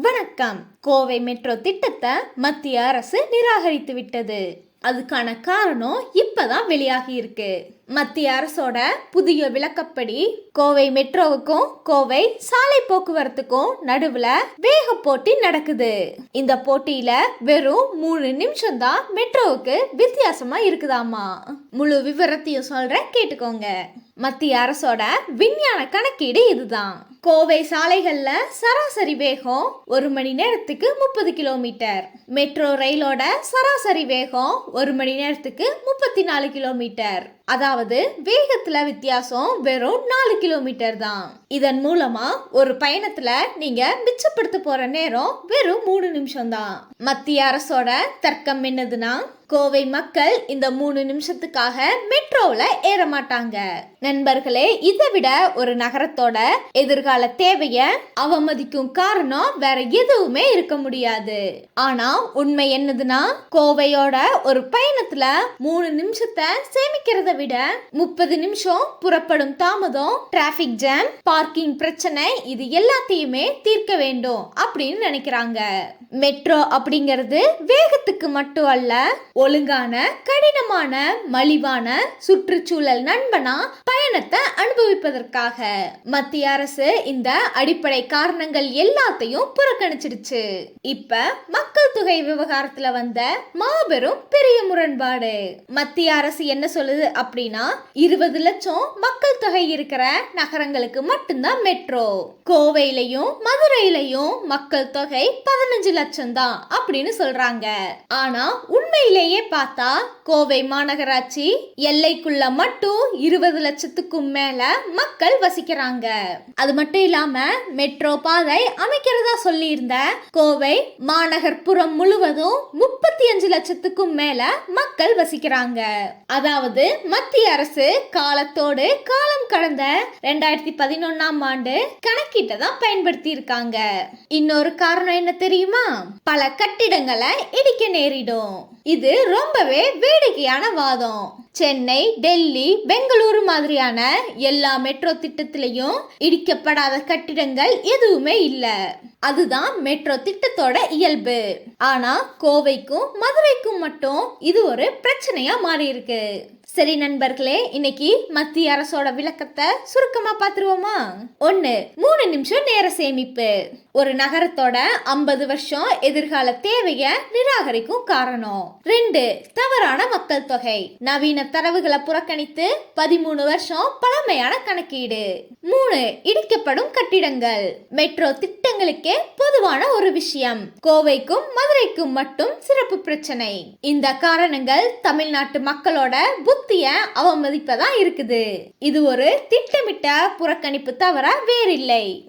வணக்கம். கோவை மெட்ரோ திட்டத்தை மத்திய அரசு நிராகரித்து விட்டது. அதுக்கான காரணம் இப்பதான் வெளியாகி இருக்கு. மத்திய அரசோட புதிய விளக்கப்படி கோவை மெட்ரோவுக்கும் கோவை சாலை போக்குவரத்துக்கும் நடுவுல வேக போட்டி நடக்குது. இந்த போட்டியில வெறும் மூணு நிமிஷம் தான் மெட்ரோவுக்கு வித்தியாசமா இருக்குதாமா? முழு விவரத்தையும் சொல்றேன் கேட்டுக்கோங்க. மத்திய அரசோட விஞ்ஞான கணக்கீடு இதுதான். கோவை சாலைகள்ல சராசரி வேகம் ஒரு மணி நேரத்துக்கு முப்பது கிலோமீட்டர். மெட்ரோ ரயிலோட சராசரி வேகம் ஒரு மணி நேரத்துக்கு முப்பத்தி நாலு கிலோமீட்டர். அதாவது வேகத்துல வித்தியாசம் வெறும் நாலு கிலோமீட்டர் தான். இதன் மூலமா ஒரு பயணத்துல நீங்க மிச்சப்படுத்த போற நேரம் வெறும் மூணு நிமிஷம் தான். மத்திய அரசோட தர்க்கம் என்னதுன்னா கோவை மக்கள் இந்த மூணு நிமிஷத்துக்காக மெட்ரோவில் ஏற மாட்டாங்க. நண்பர்களே இதை விட ஒரு நகரத்தோட எதிர்கால தேவைய அவமதிக்கும் காரணம் வேற எதுவுமே இருக்க முடியாது. ஆனா உண்மை என்னதுன்னா கோவையோட ஒரு பயணத்துல மூணு நிமிஷத்தை சேமிக்கிறத விட முப்பது நிமிஷம் புறப்படும் தாமதம் டிராபிக் ஜாம் பார்க்கிங் பிரச்சனை இது எல்லாத்தையுமே தீர்க்க வேண்டும் அப்படின்னு நினைக்கிறாங்க. மெட்ரோ அப்படிங்கிறது வேகத்துக்கு மட்டும் அல்ல ஒழுங்கான கடினமான மலிவான சுற்றுச்சூழல் நண்பனா பயணத்தை அனுபவிப்பதற்காக. மத்திய அரசு இந்த அடிப்படை காரணங்கள் எல்லாத்தையும் புறக்கணிச்சிடுச்சு. இப்ப மக்கள் தொகை விவகாரத்துல வந்த மாபெரும் பெரிய முரண்பாடு. மத்திய அரசு என்ன சொல்லுது அப்படின்னா இருபது லட்சம் மக்கள் தொகை இருக்கிற நகரங்களுக்கு மட்டும்தான் மெட்ரோ. கோவையிலையும் மதுரையிலையும் மக்கள் தொகை பதினஞ்சு லட்சம் தான் அப்படின்னு சொல்றாங்க. ஆனா உண்மையிலேயே பார்த்தா கோவை மாநகராட்சி எல்லைக்குள்ள மட்டும் இருபது லட்சத்துக்கும் மேல மக்கள் வசிக்கிறாங்க. அது மட்டும் இல்லாம மெட்ரோ பாதை அமைக்கிறதா சொல்லியிருந்த கோவை மாநகர்புறம் முழுவதும் முப்பத்தி அஞ்சு லட்சத்துக்கும் மேல மக்கள் வசிக்கிறாங்க. அதாவது மத்திய அரசு காலத்தோடு காலம் கடந்த ரெண்டாயிரத்தி பதினொன்னாம் ஆண்டு கணக்கிட்ட தான் பயன்படுத்தி இருக்காங்க இன்னொரு காரணம் என்ன தெரியுமா? பல கட்டிடங்களை இடிக்க நேரிடும். இது ரொம்பவே வேடிக்கையான வாதம். சென்னை டெல்லி பெங்களூரு மாதிரியான எல்லா மெட்ரோ திட்டத்திலையும் இடிக்கப்படாத கட்டிடங்கள் எதுவுமே இல்லை. அதுதான் மெட்ரோ திட்டத்தோட இயல்பு. ஆனா கோவைக்கும் மதுரைக்கும் மட்டும் இது ஒரு பிரச்சனையா மாறி இருக்கு சரி நண்பர்களே இன்னைக்கு மத்திய அரசோட விளக்கத்தை சுருக்கமா பாத்துருவோமா ஒண்ணு மூணு நிமிஷம் நேர சேமிப்பு. ஒரு நகரத்தோட ஐம்பது வருஷம் எதிர்கால தேவைய நிராகரிக்கும் காரணம். ரெண்டு தவறான மக்கள் தொகை. நவீன தரவுகளை புறக்கணித்து பதிமூணு வருஷம் பழமையான கணக்கீடு. மூணு இடிக்கப்படும் கட்டிடங்கள். மெட்ரோ திட்டங்களுக்கு பொதுவான ஒரு விஷயம். கோவைக்கும் மதுரைக்கும் மட்டும் சிறப்பு பிரச்சனை. இந்த காரணங்கள் தமிழ்நாட்டு மக்களோட புத்திய அவமதிப்பதா இருக்குது. இது ஒரு திட்டமிட்ட புறக்கணிப்பு தவிர வேறில்லை.